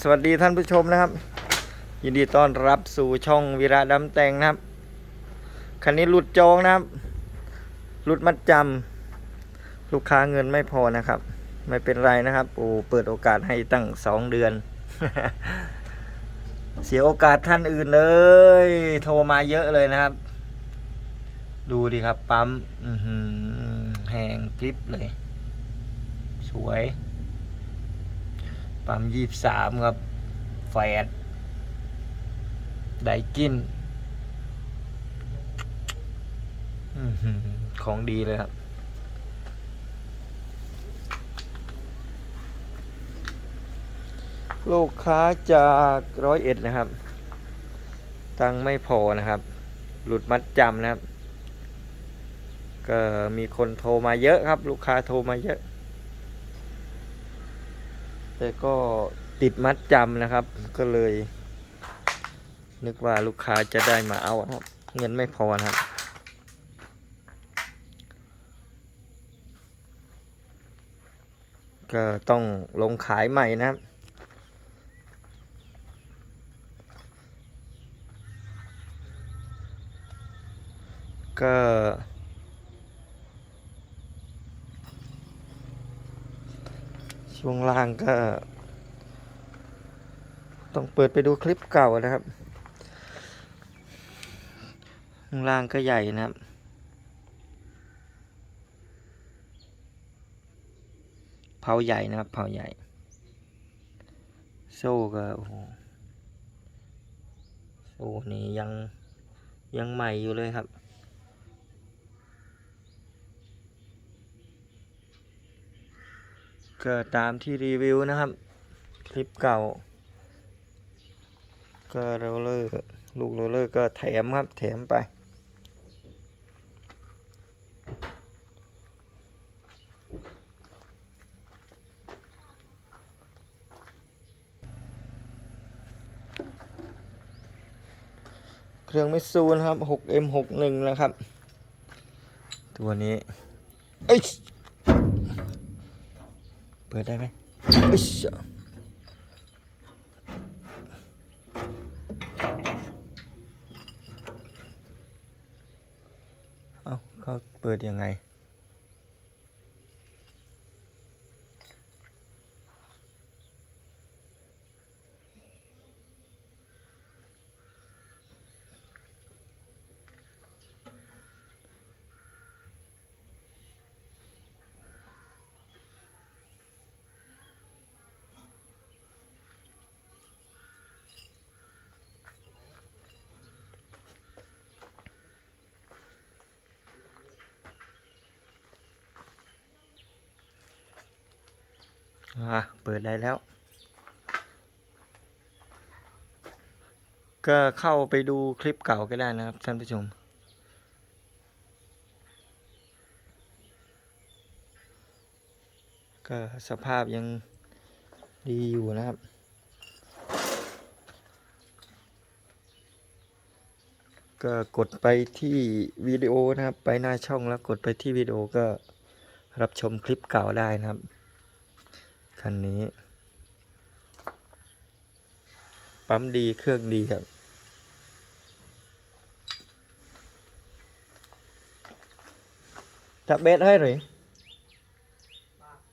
สวัสดีท่านผู้ชมนะครับ ยินดีต้อนรับสู่ช่องวีระดำแตงนะครับ คันนี้หลุดจองนะครับ หลุดมัดจำลูกค้าเงินไม่พอนะครับ ไม่เป็นไรนะครับ โอ้เปิดโอกาสให้ตั้งสองเดือน เสียโอกาสท่านอื่นเลย โทรมาเยอะเลยนะครับ ดูดิครับ ปั๊มอื้อหือแหงกริบเลย สวย ปั๊มยี่สามครับแฟดไดกินของดีเลยครับ ลูกค้าจากร้อยเอ็ดนะครับ ตังไม่พอนะครับ หลุดมัดจำนะครับ ก็มีคนโทรมาเยอะครับ ลูกค้าโทรมาเยอะ แต่ก็ติดมัดจำนะครับ ก็เลย นึกว่าลูกค้าจะได้มาเอาครับ เงินไม่พอนะครับก็ต้องลงขายใหม่นะครับ ก็ ช่วงล่างก็ ต้องเปิดไปดูคลิปเก่านะครับข้างล่างก็ใหญ่นะครับเผาใหญ่นะครับเผาใหญ่ โซ่ก็โอ้โหโซ่นี่ยังยังใหม่อยู่เลยครับ ก็ตามที่รีวิวนะครับ คลิปเก่า ก็โรลเลอร์ลูกโรลเลอร์ก็แถมครับ แถมไป เครื่องมิซูนะครับ 6M61 นะครับ ตัวนี้เอ้ย เปิดได้ไหม อะเปิดได้แล้ว ก็เข้าไปดูคลิปเก่าก็ได้นะครับท่านผู้ชม ก็สภาพยังดีอยู่นะครับ ก็กดไปที่วิดีโอนะครับ ไปหน้าช่องแล้วกดไปที่วิดีโอก็รับชมคลิปเก่าได้นะครับ คันนี้ ปั๊มดีเครื่องดีครับ จับเบสให้หรือ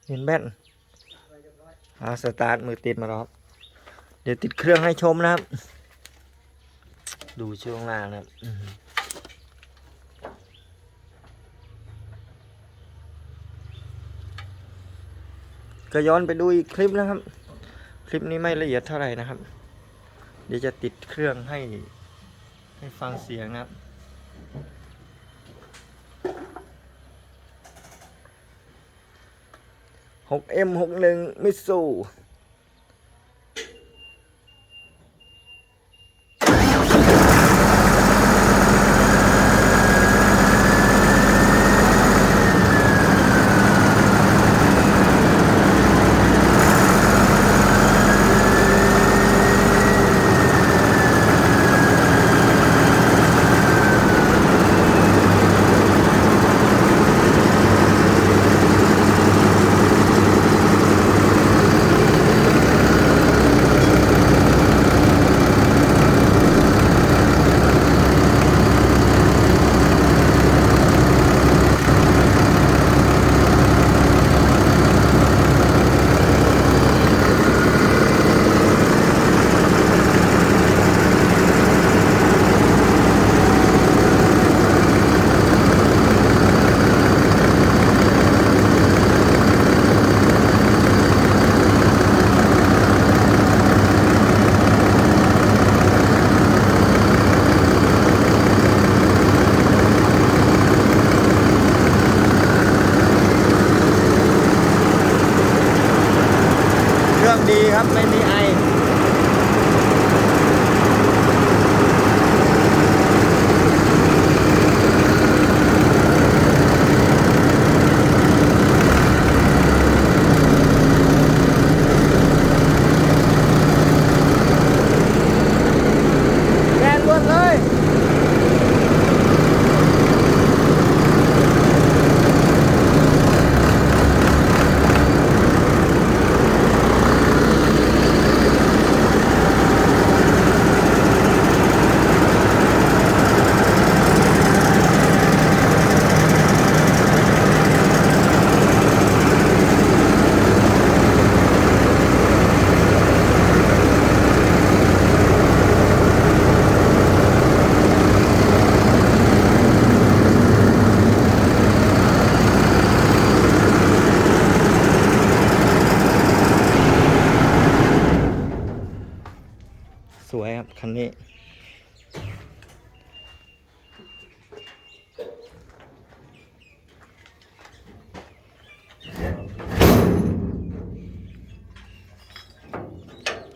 เห็นแบตอาสตาร์ทมือติดมาแล้วครับ เดี๋ยวติดเครื่องให้ชมนะครับ ดูช่วงล่างนะครับ จะย้อนไปดูอีกคลิปนะครับ คลิปนี้ไม่ละเอียดเท่าไหร่นะครับ เดี๋ยวจะติดเครื่องให้ให้ฟังเสียงนะครับหกเอ็มหกหนึ่งมิสู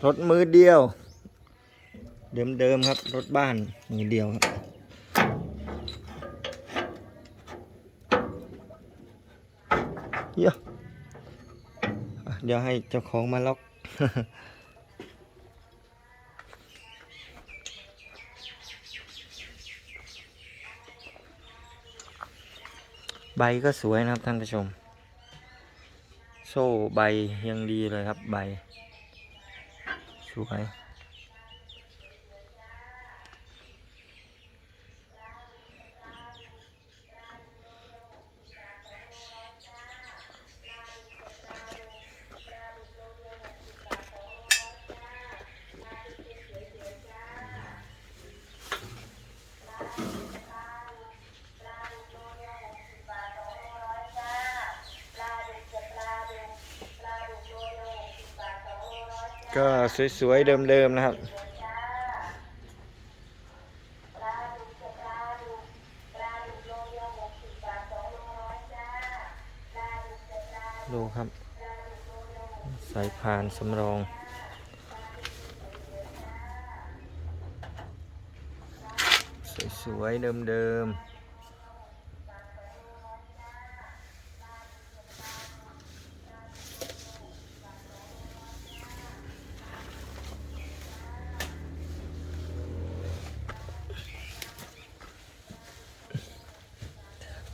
รถมือเดียว เดิมๆครับ รถบ้านมือเดียวครับ เยอะอะเดี๋ยวให้เจ้าของมาล็อกใบก็สวยนะครับท่านผู้ชม โซ่ใบยังดีเลยครับใบ ส ก็สวยๆเดิมๆนะครับ ดูครับ สายพานสำรองสวยๆเดิมๆ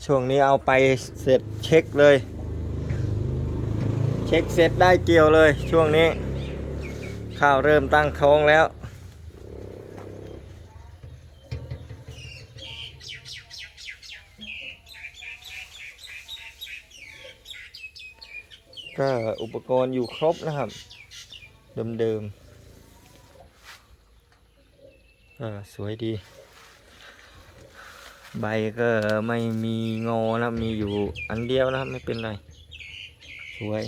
ช่วงนี้เอาไปเสร็จเช็คเลย เช็คเสร็จได้เกี่ยวเลยช่วงนี้ ข้าวเริ่มตั้งท้องแล้ว ก็อุปกรณ์อยู่ครบนะครับ เดิมๆสวยดี ใบก็ไม่มีงอนะมีอยู่อันเดียวนะไม่เป็นไร สวย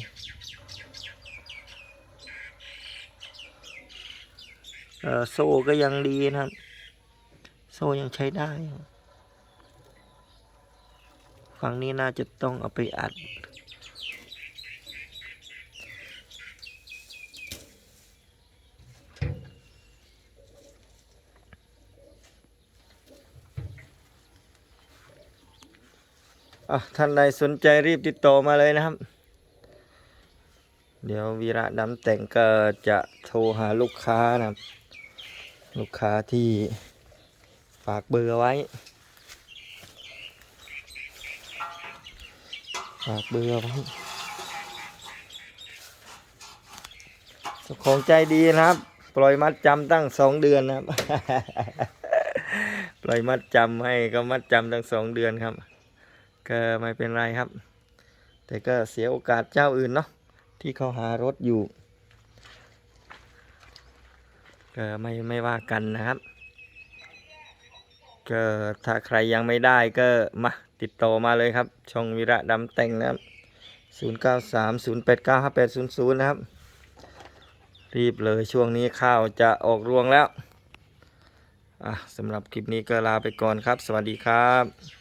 โซ่ก็ยังดีนะครับ โซ่ยังใช้ได้ ฝั่งนี้น่าจะต้องเอาไปอัด ท่านใดสนใจรีบติดต่อมาเลยนะครับ เดี๋ยววีระดำแต่งก็จะโทรหาลูกค้านะครับลูกค้าที่ฝากเบอร์ไว้ ฝากเบอร์ไว้ของใจดีนะครับ ปล่อยมัดจำตั้งสองเดือนนะครับ ปล่อยมัดจำให้ก็มัดจำตั้งสองเดือนครับ ก็ไม่เป็นไรครับ แต่ก็เสียโอกาสเจ้าอื่นเนาะที่เขาหารถอยู่ก็ไม่ไม่ว่ากันนะครับก็ถ้าใครยังไม่ได้ก็มาติดต่อมาเลยครับ ช่องวิระดำแต่งนะครับ 0 9 3 0 8 9 5 8 0 0 นะครับ รีบเลยช่วงนี้ข้าวจะออกรวงแล้วอะสำหรับคลิปนี้ก็ลาไปก่อนครับ สวัสดีครับ